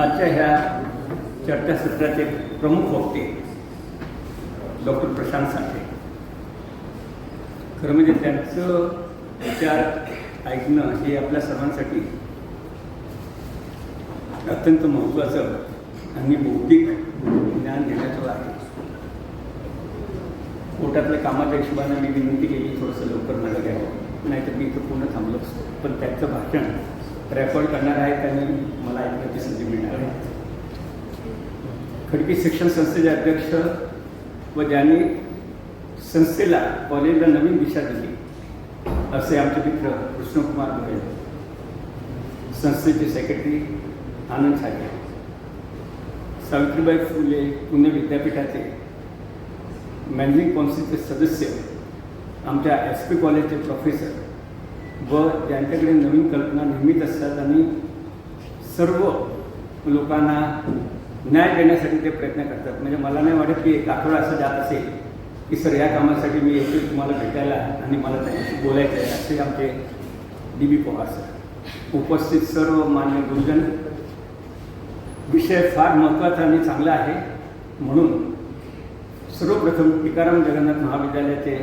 आजच्या ह्या चर्चासत्राचे प्रमुख वक्ते डॉक्टर प्रशांत साठे. खरं म्हणजे त्यांचं विचार ऐकणं हे आपल्या सर्वांसाठी अत्यंत महत्त्वाचं आणि बौद्धिक ज्ञान घेण्याचं आहे. कोर्टातल्या कामाच्या हिशोबाने मी विनंती केली थोडंसं लवकर मला घ्यावं नाहीतर मी इथं पूर्ण थांबलो असतो. पण त्यांचं भाषण रेकॉर्ड करणार आहे त्यांनी मला ऐकण्याची संधी मिळणार आहे. खडकी शिक्षण संस्थेचे अध्यक्ष व ज्यांनी संस्थेला कॉलेजला नवीन दिशा दिली असे आमचे मित्र कृष्णकुमार गोयल संस्थेचे सेक्रेटरी आनंद छाजे सावित्रीबाई फुले पुणे विद्यापीठाचे मॅनेजिंग कौन्सिलचे सदस्य आमच्या एस पी कॉलेजचे प्रोफेसर व ज्यांच्याकडे नवीन कल्पना नेहमीच असतात आणि सर्व लोकांना न्याय देण्यासाठी ते प्रयत्न करतात. म्हणजे मला नाही वाटत की एक आठवडा असं जात असेल की सर या कामासाठी मी येतो तुम्हाला भेटायला आणि मला त्यांच्याशी बोलायचं आहे असे आमचे डी बी पवार सर. उपस्थित सर्व मान्य गुरुजन. विषय फार महत्त्वाचा आणि चांगला आहे. म्हणून सर्वप्रथम टिकाराम जगन्नाथ महाविद्यालयाचे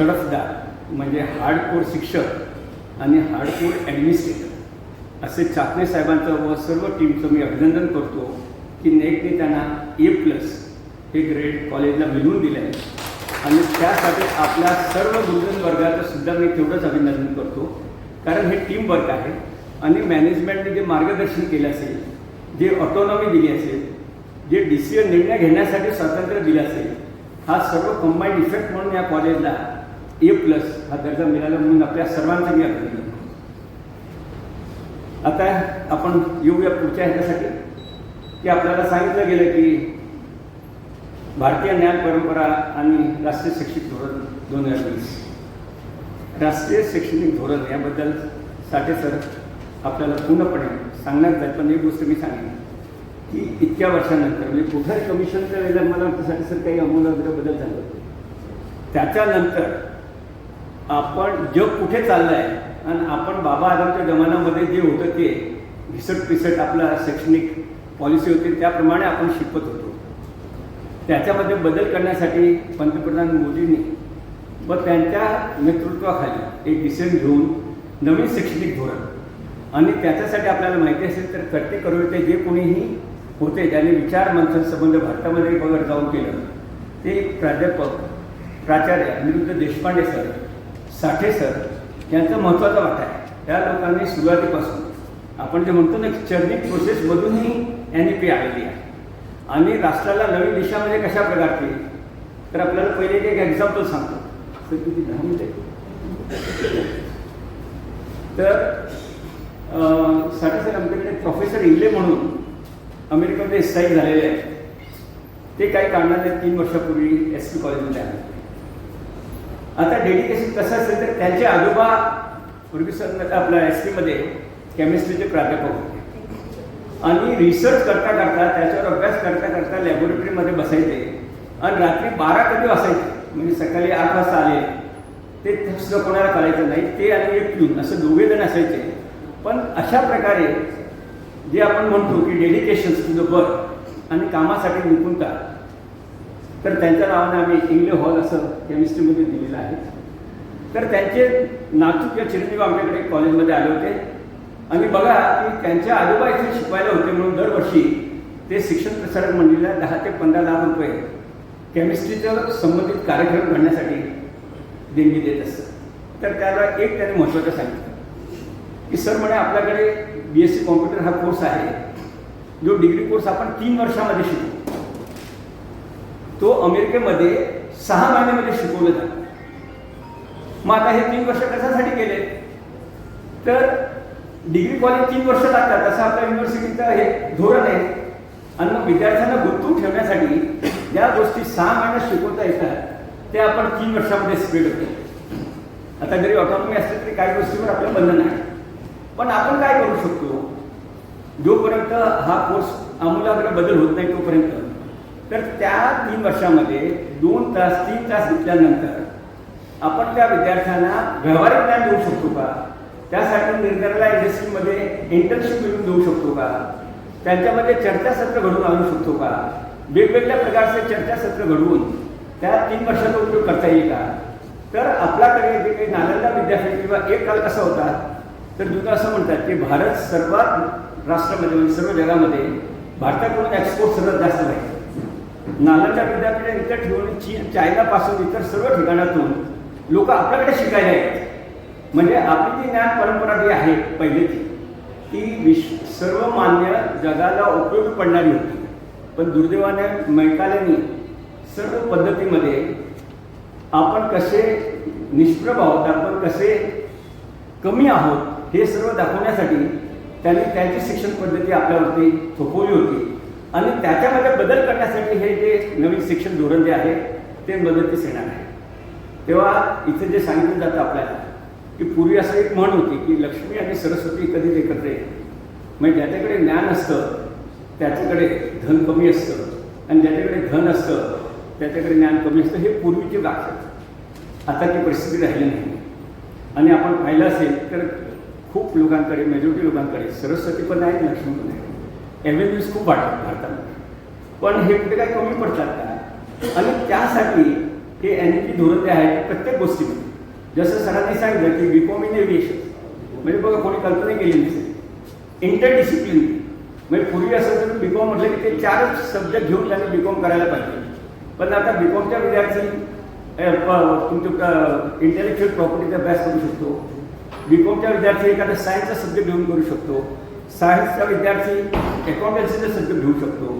तडफदार म्हणजे हार्डकोर शिक्षक आणि हार्डकोर ॲडमिनिस्ट्रेटर असे चाकणे साहेबांचं व सर्व टीमचं मी अभिनंदन करतो की नेटने त्यांना ए प्लस हे ग्रेड कॉलेजला मिळवून दिलं आहे आणि त्यासाठी आपल्या सर्व गुरुजन वर्गाचं सुद्धा मी तेवढंच अभिनंदन करतो. कारण हे टीम वर्क आहे आणि मॅनेजमेंटने जे मार्गदर्शन केलं असेल जे ऑटोनॉमी दिली असेल जे डिसिजन निर्णय घेण्यासाठी स्वातंत्र्य दिलं असेल हा सर्व कंबाईंड इफेक्ट म्हणून या कॉलेजला ए प्लस हा दर्जा मिळाला म्हणून आपल्या सर्वांचा मी अभिनंदन करतो. आता आपण येऊया पुढच्या ह्याच्यासाठी. की आपल्याला सांगितलं गेलं की भारतीय ज्ञान परंपरा आणि राष्ट्रीय शैक्षणिक धोरण दोन हजार वीस. राष्ट्रीय शैक्षणिक धोरण याबद्दल साठे सर आपल्याला पूर्णपणे सांगण्यात जाईल पण एक गोष्ट मी सांगेन की इतक्या वर्षानंतर म्हणजे कुठल्याही कमिशनच्या वेळेला मला वाटतं सर काही अमूल बदल झाले होते. त्याच्यानंतर आपण जग कुठे चाललं आहे आणि आपण बाबा आदमच्या जमान्यामध्ये जे होतं ते भिसट पिसट आपला शैक्षणिक पॉलिसी होती त्याप्रमाणे आपण शिकवत होतो. त्याच्यामध्ये बदल करण्यासाठी पंतप्रधान मोदींनी व त्यांच्या नेतृत्वाखाली एक डिसिजन घेऊन नवीन शैक्षणिक धोरण आणि त्याच्यासाठी आपल्याला माहिती असेल तर कर्ते करोते जे कोणीही होते ज्यांनी विचार मंथन संबंध भारतामध्ये वगैरे जाऊन केलं ते प्राध्यापक प्राचार्य अनिरुद्ध देशपांडे सर साठे सर यांचा महत्त्वाचा वाटा आहे. त्या लोकांनी सुरुवातीपासून आपण जे म्हणतो ना चर्निक प्रोसेसमधूनही एन ई पी आलेली आहे. आणि राष्ट्राला नवीन दिशा म्हणजे कशा प्रकारची? तर आपल्याला पहिले एक एक्झाम्पल सांगतो. तर किती? दहा मिनिटे तर साठे सर आमच्याकडे प्रोफेसर इंगले म्हणून अमेरिकेमध्ये स्थायिक झालेले आहेत. ते काही कारणाने तीन वर्षापूर्वी एस पी कॉलेजमध्ये आले आता डेडिकेशन कसं असेल तर त्यांचे आजोबा प्रोफेसर आपल्या एस टीमध्ये केमिस्ट्रीचे प्राध्यापक होते. आणि रिसर्च करता करता त्याच्यावर अभ्यास करता करता लॅबोरेटरीमध्ये बसायचे. आणि रात्री बारा कधी असायचे म्हणजे सकाळी आठ वाजता आले. ते सुद्धा कोणाला करायचं नाही ते आणि एक पिऊन असं दोघे जण असायचे. पण अशा प्रकारे जे आपण म्हणतो की डेडिकेशन टू द वर्क आणि कामासाठी निपुणता तर त्यांच्या नावाने आम्ही इंग्ले हॉल असं केमिस्ट्रीमध्ये दिलेलं आहे. तर त्यांचे नातू किंवा चिरंजीव आमच्याकडे कॉलेजमध्ये आले होते. आणि बघा की त्यांच्या आजोबा इथे शिकवायला होते म्हणून दरवर्षी ते शिक्षण प्रसारक मंडळीला दहा ते पंधरा लाख रुपये केमिस्ट्रीचं संबंधित कार्यक्रम करण्यासाठी देणगी देत असतात. तर त्याला एक त्याने महत्त्वाचं सांगितलं की सर म्हणे आपल्याकडे बी एस सी कॉम्प्युटर हा कोर्स आहे. जो डिग्री कोर्स आपण तीन वर्षामध्ये शिकतो तो अमेरिकेमध्ये सहा महिन्यामध्ये शिकवलं जातं. मग आता हे तीन वर्ष कशासाठी केले? तर डिग्री कॉलेज तीन वर्ष लागतात. असं आपल्या युनिव्हर्सिटीचं हे धोरण आहे. आणि मग विद्यार्थ्यांना गुंतवून ठेवण्यासाठी ज्या गोष्टी सहा महिन्यात शिकवता येतात. ते आपण तीन वर्षामध्ये स्पीड होतो आता जरी ऑटोनॉमी असली तरी काही गोष्टीवर आपलं बंधन आहे. पण आपण काय करू शकतो? जोपर्यंत हा कोर्स आमूलाग्र बदल होत नाही तोपर्यंत. तर त्या तीन वर्षामध्ये दोन तास तीन तास घेतल्यानंतर आपण त्या विद्यार्थ्यांना व्यावहारिक ज्ञान देऊ शकतो का? त्यासाठी निर्धाराला इंडस्ट्रीमध्ये इंटर्नशिप मिळवून देऊ शकतो का? त्यांच्यामध्ये चर्चासत्र घडवून आणू शकतो का? वेगवेगळ्या प्रकारचे चर्चासत्र घडवून त्या तीन वर्षाचा उपयोग करता येईल का? तर आपल्याकडे जे काही नालंदा विद्यापीठ किंवा एक काल कसा होता? तर दुसरं असं म्हणतात की भारत सर्वात राष्ट्रामध्ये म्हणजे सर्व जगामध्ये भारताकडून एक्सपोर्ट सर्वात जास्त राहील नालंदा विद्यापीठ इतर ठेवून चीन चायनापासून इतर सर्व ठिकाणातून लोक आपल्याकडे शिकायला येतात. म्हणजे आपली जी ज्ञान परंपरा जी आहे पहिलीची ती विश्व सर्वमान्य जगाला उपयोगी पडणारी होती. पण दुर्दैवाने मैकाल्याने सर्व पद्धतीमध्ये आपण कसे निष्प्रभ आहोत आपण कसे कमी आहोत हे सर्व दाखवण्यासाठी त्यांनी त्यांची शिक्षण पद्धती आपल्यावरती थोपवली होती. आणि त्याच्यामध्ये बदल करण्यासाठी हे जे नवीन शिक्षण धोरण जे आहे ते मदतीस येणार आहे. तेव्हा इथे जे सांगितलं जातं आपल्याला की पूर्वी असं एक म्हण होती की लक्ष्मी आणि सरस्वती कधीच एकत्र येते म्हणजे ज्याच्याकडे ज्ञान असतं त्याच्याकडे धन कमी असतं. आणि ज्याच्याकडे धन असतं त्याच्याकडे ज्ञान कमी असतं हे पूर्वीची दाखवत आता ती परिस्थिती राहिली नाही. आणि आपण पाहिलं असेल तर खूप लोकांकडे मेजॉरिटी लोकांकडे सरस्वती पण आहे लक्ष्मी पण आहे. एव्हेन्यूज खूप वाटतात भारतामध्ये पण हे कुठे काय कमी पडतात का? आणि त्यासाठी हे एन पी धोरण जे आहे प्रत्येक गोष्टीमध्ये. जसं सरांनी सांगितलं की बीकॉम इन एव्हिएशन म्हणजे बघा कोणी कल्पना केली नसेल इंटरडिसिप्लिन म्हणजे पूर्वी असं तर बीकॉम म्हटलं की ते चार सब्जेक्ट घेऊन त्यांनी बीकॉम करायला पाहिजे. पण आता बीकॉमच्या विद्यार्थी तुमच्या इंटेलेक्च्युअल प्रॉपर्टीचा अभ्यास करू शकतो. बीकॉमच्या विद्यार्थी एखादा सायन्सचा सब्जेक्ट घेऊन करू शकतो. सायन्सचा विद्यार्थी अकाउंटन्सीचे सब्जेक्ट घेऊ शकतो.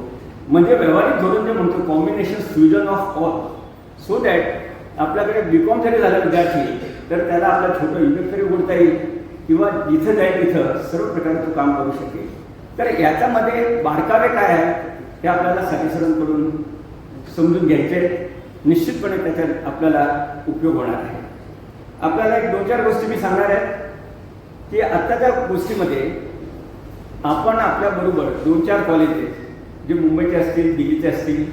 म्हणजे व्यवहारिक धोरण जे म्हणतो combination fusion of all so that आपल्याकडे बीकॉम जरी झाला विद्यार्थी तर त्याला आपला छोटं युनिट तरी उघडता येईल. किंवा जिथं जाईल तिथं सर्व प्रकारे तो काम करू शकेल. तर याच्यामध्ये बारकावे काय आहे हे आपल्याला साथीसरांकडून समजून घ्यायचे निश्चितपणे त्याच्यात आपल्याला उपयोग होणार आहे. आपल्याला एक दोन चार गोष्टी मी सांगणार आहे की आत्ताच्या गोष्टीमध्ये आपण आपल्याबरोबर दोन चार कॉलेजेस जे मुंबईचे असतील दिल्लीचे असतील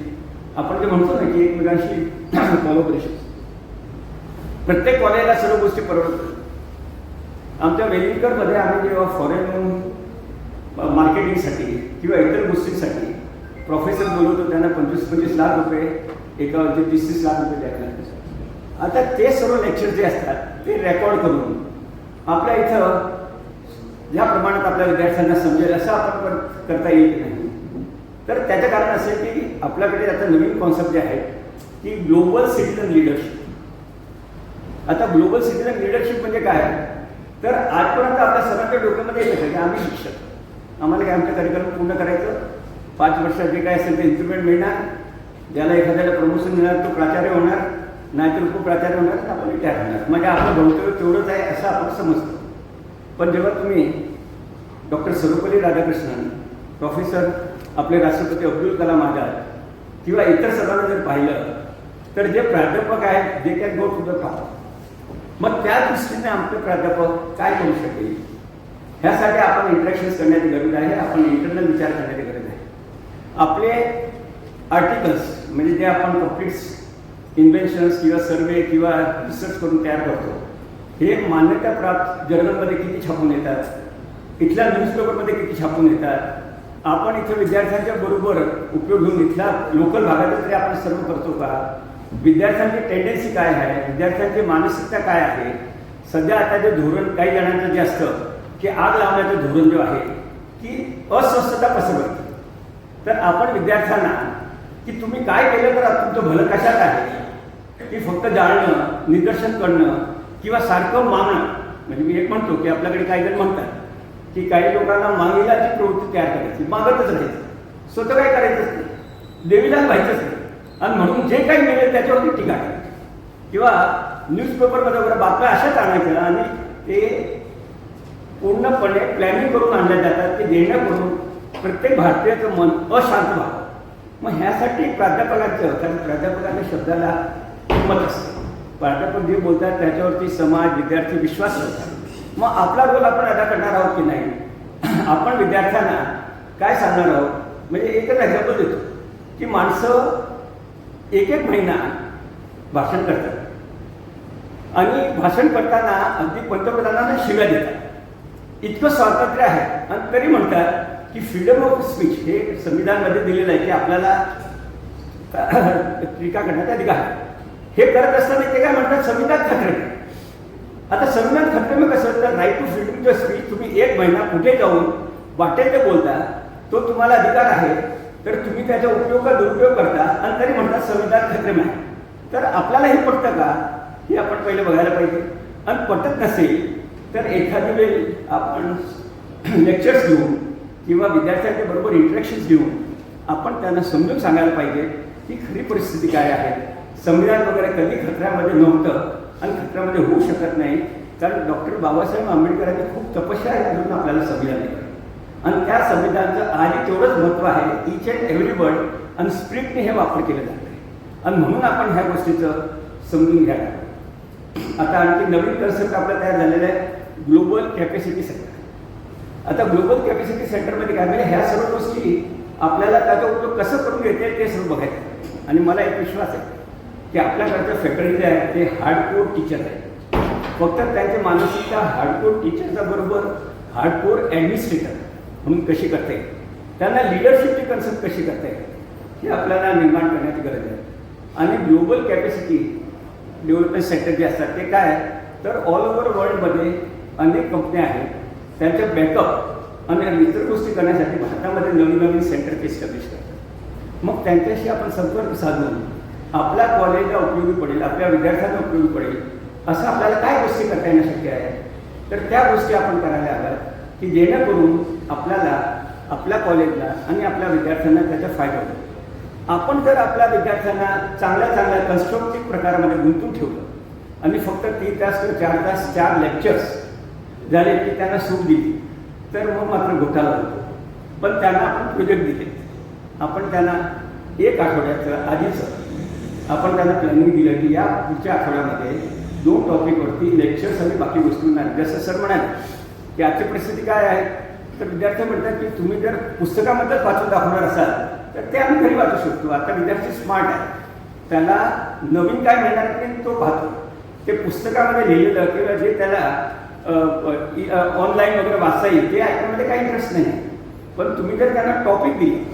आपण जे म्हणतो ना की एकमेकांशी कॉलोबरेशन प्रत्येक कॉलेजला सर्व गोष्टी परवडतात. आमच्या वेलिंगकरमध्ये आम्ही जेव्हा फॉरेन मार्केटिंगसाठी किंवा इतर गोष्टींसाठी प्रोफेसर बोलवतो त्यांना पंचवीस पंचवीस लाख रुपये एका वर्षी तीस तीस लाख रुपये द्यायला लागतात. आता ते सर्व लेक्चर जे असतात ते रेकॉर्ड करून आपल्या इथं ज्या प्रमाणात आपल्या विद्यार्थ्यांना समजेल असं आपण करता येईल नाही? तर त्याचं कारण असं आहे की आपल्याकडे आता नवीन कॉन्सेप्ट जे आहे की ग्लोबल सिटीजन लिडरशिप आता ग्लोबल सिटीजन लिडरशिप म्हणजे काय? तर आजपर्यंत आपल्या सर्वांच्या डोक्यामध्ये येतं की? आम्ही शिक्षक. आम्हाला काय आमचं कार्यक्रम पूर्ण करायचं? पाच वर्षात जे काय असेल ते इन्स्ट्रुमेंट मिळणार. ज्याला एखाद्याला प्रमोशन मिळणार तो प्राचार्य होणार. नाहीतर उपप्राचार्य होणार आपण रिटायर होणार. म्हणजे आपलं भवितव्य तेवढंच आहे असं आपण समजतो. पण जेव्हा तुम्ही डॉक्टर सर्वपल्ली राधाकृष्णन प्रोफेसर आपले राष्ट्रपती अब्दुल कलाम आझाद किंवा इतर सर्वांना जर पाहिलं तर जे प्राध्यापक आहेत जे can go to the top मग त्या दृष्टीने आमचे प्राध्यापक काय करू शकेल? ह्यासाठी आपण इंट्रॅक्शन्स करण्याची गरज आहे आपण इंटरनल विचार करण्याची गरज आहे. आपले आर्टिकल्स म्हणजे जे आपण कंप्लीट इन्व्हेन्शन्स किंवा सर्वे किंवा रिसर्च करून तयार करतो हे मान्यताप्राप्त जर्नलमध्ये किती छापून येतात? इथल्या न्यूजपेपरमध्ये किती छापून येतात? आपण इथे विद्यार्थ्यांच्या बरोबर उपयोग घेऊन इथल्या लोकल भागात तरी आपण सर्व करतो का? विद्यार्थ्यांची टेंडन्सी काय आहे? विद्यार्थ्यांची मानसिकता काय आहे? सध्या आता जे धोरण काही जणांचं जे असतं की आग लावण्याचं धोरण जे आहे की अस्वस्थता पसरवते तर आपण विद्यार्थ्यांना की तुम्ही काय केलं तर तुमचं भलं कशात आहे? की फक्त जाणणं निदर्शन करणं किंवा सारखं मागणं? म्हणजे मी एक म्हणतो की आपल्याकडे काही जण म्हणतात की काही लोकांना मागिलाची प्रवृत्ती तयार करायची मागतच राहायची. स्वतः काय करायचंच नाही. देवीला व्हायचंच नाही. आणि म्हणून जे काही मिळेल त्याच्यावरती टीका करायची. किंवा न्यूजपेपरमध्ये वगैरे बातम्या अशाच आणायच्या आणि ते पूर्णपणे प्लॅनिंग करून आणल्या जातात ते जेणेकरून प्रत्येक भारतीयाचं मन अशांत व्हावं. मग ह्यासाठी प्राध्यापकांचं कारण प्राध्यापकांच्या शब्दाला किंमत असते. प्राध्यापक जे बोलतात त्याच्यावरती समाज विद्यार्थी विश्वास ठेवतात. मग आपला रोल आपण अदा करणार आहोत की नाही? आपण विद्यार्थ्यांना काय सांगणार आहोत? म्हणजे एकच एक्झाम्पल देतो. की माणसं एक एक महिना भाषण करतात. आणि भाषण करताना अगदी पंतप्रधानांना शिव्या देतात. इतकं स्वातंत्र्य आहे. आणि तरी म्हणतात की फ्रीडम ऑफ स्पीच हे संविधानमध्ये दिलेलं आहे की आपल्याला टीका करण्याचा अधिकार हे करत असताना ते काय म्हणतात? संविधान ठाकरे. आता संविधान खतरे कसं तर right to freedom to speech तुम्ही एक महिना कुठे जाऊन वाटेल ते बोलता तो तुम्हाला अधिकार आहे तर तुम्ही त्याचा उपयोग का दुरुपयोग करता? आणि तरी म्हणतात संविधान खतरे आहे. तर आपल्याला हे पटतं का? हे आपण पहिले बघायला पाहिजे. आणि पटत नसेल तर एखादी वेळी आपण लेक्चर्स घेऊन किंवा विद्यार्थ्यांच्या बरोबर इंटरॅक्शन्स घेऊन आपण त्यांना समजून सांगायला पाहिजे की खरी परिस्थिती काय आहे. संविधान वगैरे कधी खतऱ्यामध्ये नव्हतं. आणि खतऱ्यामध्ये होऊ शकत नाही. कारण डॉक्टर बाबासाहेब आंबेडकरांची खूप तपस्या करून आपल्याला संविधान दिलं. आणि त्या संविधानाचं आधी तेवढंच महत्त्व आहे. इच अँड एव्हरी वर्ड आणि स्प्रिटने हे वापर केलं जात आहे. आणि म्हणून आपण ह्या गोष्टीचं समजून घ्यायला आता आणखी नवीन कन्सेप्ट आपला तयार झालेला आहे. ग्लोबल कॅपॅसिटी सेंटर आता ग्लोबल कॅपॅसिटी सेंटरमध्ये काय म्हणजे ह्या सर्व गोष्टी आपल्याला त्याचा उपयोग कसं करून घेते ते सर्व बघायचं. आणि मला एक विश्वास आहे. की आपल्याकडचं फॅकल्टी जे ते हार्डकोर टीचर आहेत फक्त त्यांची मानसिकता हार्डकोर टीचरच्या बरोबर हार्डकोर ॲडमिनिस्ट्रेटर म्हणून कशी करता? येईल त्यांना लिडरशिपची कन्सेप्ट कशी करता? येईल हे आपल्याला निर्माण करण्याची गरज आहे. आणि ग्लोबल कॅपॅसिटी डेव्हलपमेंट सेंटर जे असतात ते काय तर ऑल ओव्हर वर्ल्डमध्ये अनेक कंपन्या आहेत. त्यांच्या बॅकअप आणि इतर गोष्टी करण्यासाठी भारतामध्ये नवीन नवीन सेंटर एस्टॅब्लिश करतात. मग त्यांच्याशी आपण संपर्क साधून आपल्या कॉलेजला उपयोगी पडेल आपल्या विद्यार्थ्यांना उपयोगी पडेल असं आपल्याला काय गोष्टी करता येणं शक्य आहे? तर त्या गोष्टी आपण करायला हव्यात की जेणेकरून आपल्याला आपल्या कॉलेजला आणि आपल्या विद्यार्थ्यांना त्याचा फायदा होतो आपण जर आपल्या विद्यार्थ्यांना चांगल्या चांगल्या कन्स्ट्रक्टिव्ह प्रकारामध्ये गुंतून ठेवलं आणि फक्त तीन तास किंवा चार तास चार लेक्चर्स झाले की त्यांना सूट दिली तर मग मात्र घोटाळा होतो. पण त्यांना आपण प्रोजेक्ट दिले. आपण त्यांना एक आठवड्याचं आधीच आपण त्यांना प्लॅनिंग दिलं की या पुढच्या आठवड्यामध्ये दोन टॉपिकवरती लेक्चर्स आणि बाकी गोष्टींना नाही जसं सर म्हणाले की आजची परिस्थिती काय आहे? तर विद्यार्थी म्हणतात की तुम्ही जर पुस्तकामध्येच वाचून दाखवणार असाल तर ते आम्ही घरी वाचू शकतो. आता विद्यार्थी स्मार्ट आहे. त्याला नवीन काय मिळणार नाही तो पाहतो. ते पुस्तकामध्ये लिहिलेलं किंवा जे त्याला ऑनलाईन वगैरे वाचता येईल ते ऐकण्यामध्ये काही इंटरेस्ट नाही. पण तुम्ही जर त्यांना टॉपिक दिली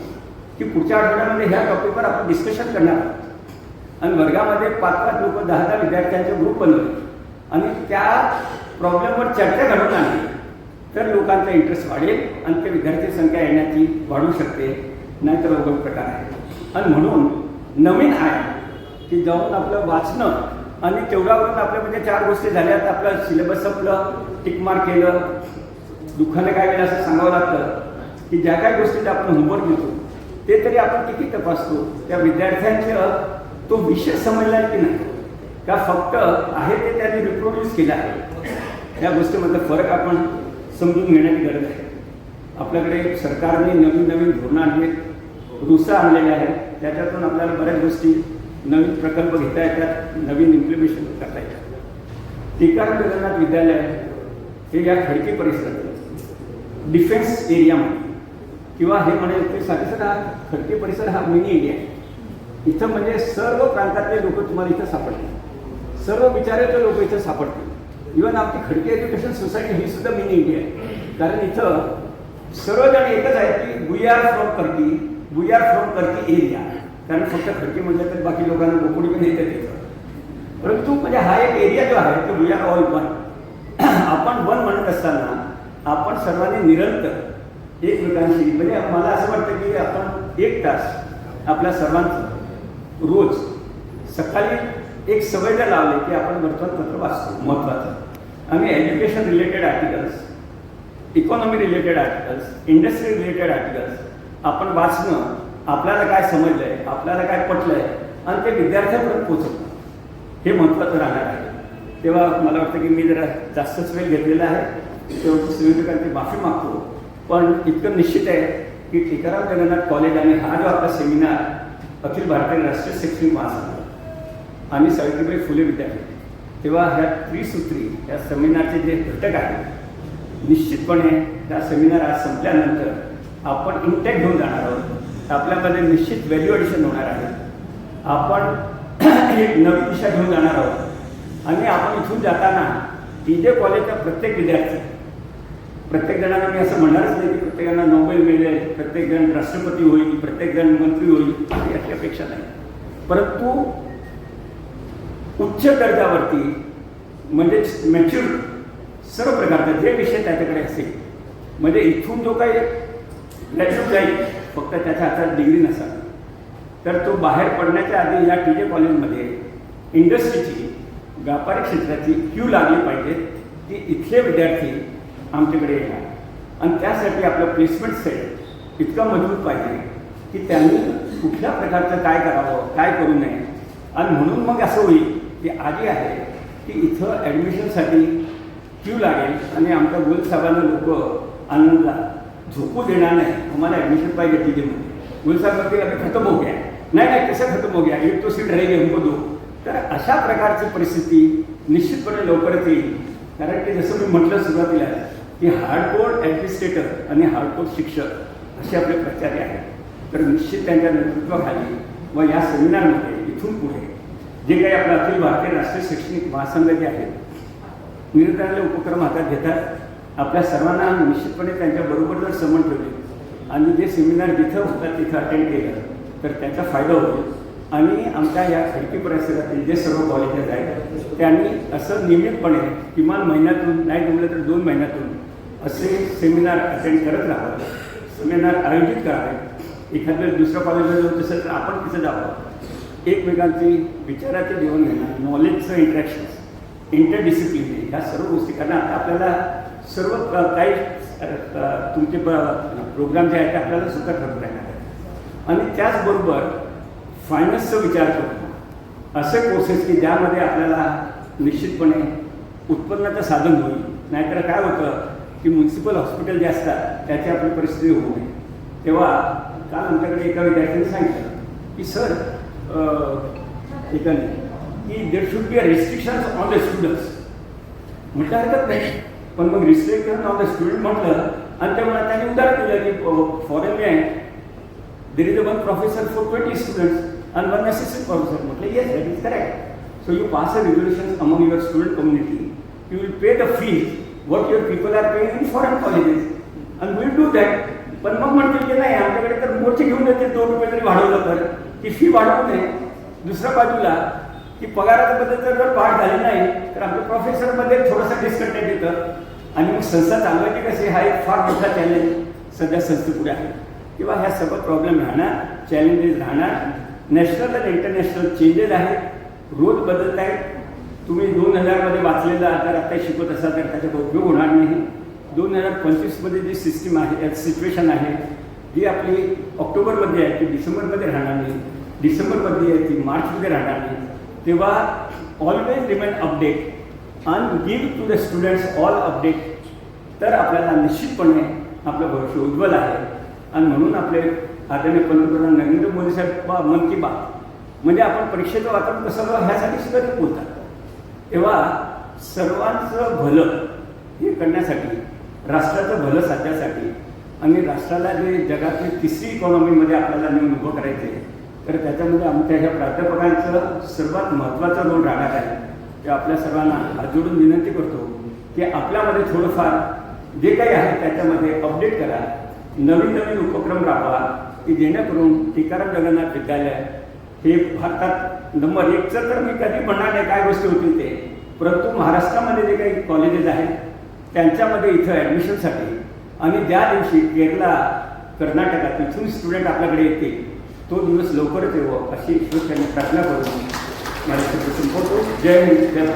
की पुढच्या आठवड्यामध्ये ह्या टॉपिकवर आपण डिस्कशन करणार आहोत आणि वर्गामध्ये पाच पाच लोक दहा दहा विद्यार्थ्यांचे ग्रुप बनवले. आणि त्या प्रॉब्लेमवर चर्चा घडवून आणली तर लोकांचा इंटरेस्ट वाढेल आणि ते विद्यार्थी संख्या येण्याची वाढू शकते नाहीतर अवघड प्रकार आहे. आणि म्हणून नवीन आहे की जाऊन आपलं वाचणं आणि तेवढ्यावरून आपल्या म्हणजे चार गोष्टी झाल्या. तर आपलं सिलेबस संपलं टिकमार्क केलं. दुःखाने काय केलं असं सांगावं लागतं की ज्या काही गोष्टीचा आपण होमवर्क घेतो ते तरी आपण किती तपासतो. त्या विद्यार्थ्यांचं तो विषय समजला आहे की नाही? का फक्त आहे ते त्यांनी रिप्रोड्यूस केलं आहे? या गोष्टीमधला फरक आपण समजून घेण्याची गरज आहे. आपल्याकडे सरकारने नवीन नवीन धोरणं आणली रुसा आणलेले आहेत. त्याच्यातून आपल्याला बऱ्याच गोष्टी नवीन प्रकल्प घेता येतात नवीन इम्प्लिमेशन करता येतात. टिकाराम जगन्नाथ विद्यालय हे या खडकी परिसरात डिफेन्स एरियामध्ये किंवा हे म्हणेल ते सांगितलं हा खडकी परिसर हा मिनी एरिया आहे. इथं म्हणजे सर्व प्रांतातले लोक तुम्हाला इथं सापडतील. सर्व विचाराचे लोक इथं सापडतील. इवन आपली खडकी एज्युकेशन सोसायटी ही सुद्धा मिनी इंडिया आहे. कारण इथं सर्वजण एकच आहे की we are from Khadki we are from Khadki area कारण फक्त खडकी म्हटलं तर बाकी लोकांना गोकुडी पण येते तिथं. परंतु म्हणजे हा एक एरिया जो आहे तो वी आर ऑल वन आपण वन म्हणत असताना आपण सर्वांनी निरंतर एकमेकांशी म्हणजे मला असं वाटतं की आपण एक तास आपल्या सर्वांचं रोज सकाळी एक सवय जर लावली की आपण वर्तमानपत्र वाचतो महत्त्वाचं आम्ही education related articles economy related articles industry related articles आपण वाचणं आपल्याला काय समजलं आहे आपल्याला काय पटलं आहे आणि ते विद्यार्थ्यांपर्यंत पोचवणं हे महत्त्वाचं राहणार आहे. तेव्हा मला वाटतं की मी जरा जास्तच वेळ घेतलेला आहे तेव्हा संयोजकांची माफी मागतो. पण इतकं निश्चित आहे की टिकाराम जगन्नाथ कॉलेज आणि हा जो आपला सेमिनार अखिल भारतीय राष्ट्रीय शैक्षणिक महासंघ. आणि सावित्रीबाई फुले विद्यापीठ. तेव्हा ह्या त्रिसूत्री या सेमिनारचे जे घटक आहेत निश्चितपणे त्या सेमिनार आज संपल्यानंतर आपण इंटॅक्ट घेऊन जाणार आहोत. आपल्यामध्ये निश्चित व्हॅल्यू ॲडिशन होणार आहे. आपण एक नवी दिशा घेऊन जाणार आहोत. आणि आपण इथून जाताना डी जे कॉलेजचा प्रत्येक विद्यार्थी प्रत्येक जणांना मी असं म्हणणारच नाही की प्रत्येकांना नोबेल मिळेल प्रत्येकजण राष्ट्रपती होईल प्रत्येकजण मंत्री होईल याची अपेक्षा नाही. परंतु उच्च दर्जावरती म्हणजेच मॅच्युअर सर्व प्रकारचा जे विषय त्याच्याकडे असेल म्हणजे इथून जो काही ग्रॅज्युएट जाईल फक्त त्याच्या हातात डिग्री नसा तर तो बाहेर पडण्याच्या आधी या टी जे कॉलेजमध्ये इंडस्ट्रीची व्यापारी क्षेत्राची क्यू लागली पाहिजे की इथले विद्यार्थी आमच्याकडे येणार. आणि त्यासाठी आपलं प्लेसमेंट सेट इतका मजबूत पाहिजे की त्यांनी कुठल्या प्रकारचं काय करावं काय करू नये. आणि म्हणून मग असं होईल की आधी आहे की इथं ॲडमिशनसाठी क्यू लागेल आणि आमच्या गुलसाहेबांना लोक आनंदला झोपू देणार नाही. आम्हाला ॲडमिशन पाहिजे तिथे म्हणून. साहेब आता खतम हो गया. नाही नाही कसं खतम हो गया? एक तो सीट राहील हमको दो तर अशा प्रकारची परिस्थिती निश्चितपणे लवकरच येईल. कारण की जसं मी म्हटलं सुरुवातीला की हार्डकोर ॲडमिनिस्ट्रेटर आणि हार्डकोर शिक्षक असे आपले प्राचार्य आहेत. तर निश्चित त्यांच्या नेतृत्वाखाली व या सेमिनारमध्ये इथून पुढे जे काही आपलं अखिल भारतीय राष्ट्रीय शैक्षणिक महासंघ जे आहेत निरनिराळे उपक्रम हातात घेतात. आपल्या सर्वांना निश्चितपणे त्यांच्याबरोबर जर समन ठेवले आणि जे सेमिनार जिथं होतात तिथं अटेंड केलं तर त्याचा फायदा होईल. आणि आमच्या या खडकी परिसरातील जे सर्व कॉलेजेस आहेत त्यांनी असं नियमितपणे किमान महिन्यातून नाही जमलं तर दोन महिन्यातून असे सेमिनार अटेंड करत राहावं सेमिनार आयोजित करावे. एखाद्या दुसऱ्या कॉलेजला जाऊन तसं तर आपण तिथं जावं. एकमेकांची विचाराचे देऊन घेणं नॉलेजचं इंटरॅक्शन इंटरडिसिप्लिन ह्या सर्व गोष्टी. कारण आता आपल्याला सर्व काही तुमचे प्रोग्राम जे आहेत ते आपल्याला सुद्धा ठरवता येणार आहेत. आणि त्याचबरोबर फायनान्सचा विचार करतो असे कोर्सेस की ज्यामध्ये आपल्याला निश्चितपणे उत्पन्नाचं साधन होईल. नाहीतर काय होतं? की म्युन्सिपल हॉस्पिटल जे असतात त्याची आपली परिस्थिती होऊ नये. तेव्हा काल आमच्याकडे एका विद्यार्थ्याने सांगितलं की सर एकाने की there should be a restrictions on the students म्हटलं हरकत नाही. पण मग रिस्ट्रिक्शन ऑन द स्टुडंट म्हटलं आणि त्यामुळे त्यांनी उदाहरण दिलं की फॉरेन आहे there is a one professor for twenty students and one assistant professor म्हटलं yes that is correct so you pass a regulation among your student community you will pay the fees what your people are paying in foreign colleges And we'll do that. पण मग म्हणतील की नाही आमच्याकडे तर मोर्चे घेऊन येते दोन रुपये तरी वाढवलं तर. की फी वाढवू नये. दुसऱ्या बाजूला की पगाराच्या बद्दल जर पाठ झाली नाही तर आपल्या प्रोफेसरमध्ये थोडंसं डिस्कंटेंट येतं. आणि मग संस्था चालवायची कशी? हा एक फार मोठा चॅलेंज सध्या संस्थेपुढे आहे. किंवा ह्या सर्व प्रॉब्लेम राहणार चॅलेंजेस राहणार. नॅशनल आणि इंटरनॅशनल चेंजेस आहेत. रोज बदलत आहेत तुम्ही दोन हजारमध्ये वाचलेला जर आता शिकवत असाल तर त्याचा उपयोग होणार नाही. दोन हजार पंचवीसमध्ये जी सिस्टीम आहे सिच्युएशन आहे जी आपली ऑक्टोबरमध्ये आहे ती डिसेंबरमध्ये राहणार नाही. डिसेंबरमध्ये आहे ती मार्चमध्ये राहणार नाही. तेव्हा always remain update and give to the students all update तर आपल्याला निश्चितपणे आपलं भविष्य उज्ज्वल आहे. आणि म्हणून आपले आदरणीय पंतप्रधान नरेंद्र मोदी साहेब बा- मन की बात. म्हणजे आपण परीक्षेचं वातावरण कसं ह्यासाठी सुद्धा ते बोलतात. तेव्हा सर्वांचं भलं हे करण्यासाठी राष्ट्राचं भलं साधण्यासाठी आणि राष्ट्राला जे जगातली तिसरी इकॉनॉमीमध्ये आपल्याला नेऊन उभं करायचं आहे तर त्याच्यामध्ये आमच्या ह्या प्राध्यापकांचं सर्वात महत्त्वाचा रोल राहणार आहे. ते आपल्या सर्वांना हात जोडून विनंती करतो की आपल्यामध्ये थोडंफार जे काही आहे त्याच्यामध्ये अपडेट करा. नवीन नवीन उपक्रम राबवा की जेणेकरून टिकाराम जगन्नाथ विद्यालय हे भारतात नंबर एकचं तर मी कधी म्हणणार नाही काय गोष्टी होतील ते. परंतु महाराष्ट्रामध्ये जे काही कॉलेजेस आहेत त्यांच्यामध्ये इथं ॲडमिशनसाठी आणि ज्या दिवशी केरला कर्नाटकात तिथून स्टुडंट आपल्याकडे येतील. तो दिवस लवकरच येवो अशी ईश्वर त्यांनी प्रार्थना करून मला संपवतो. जय हिंद जय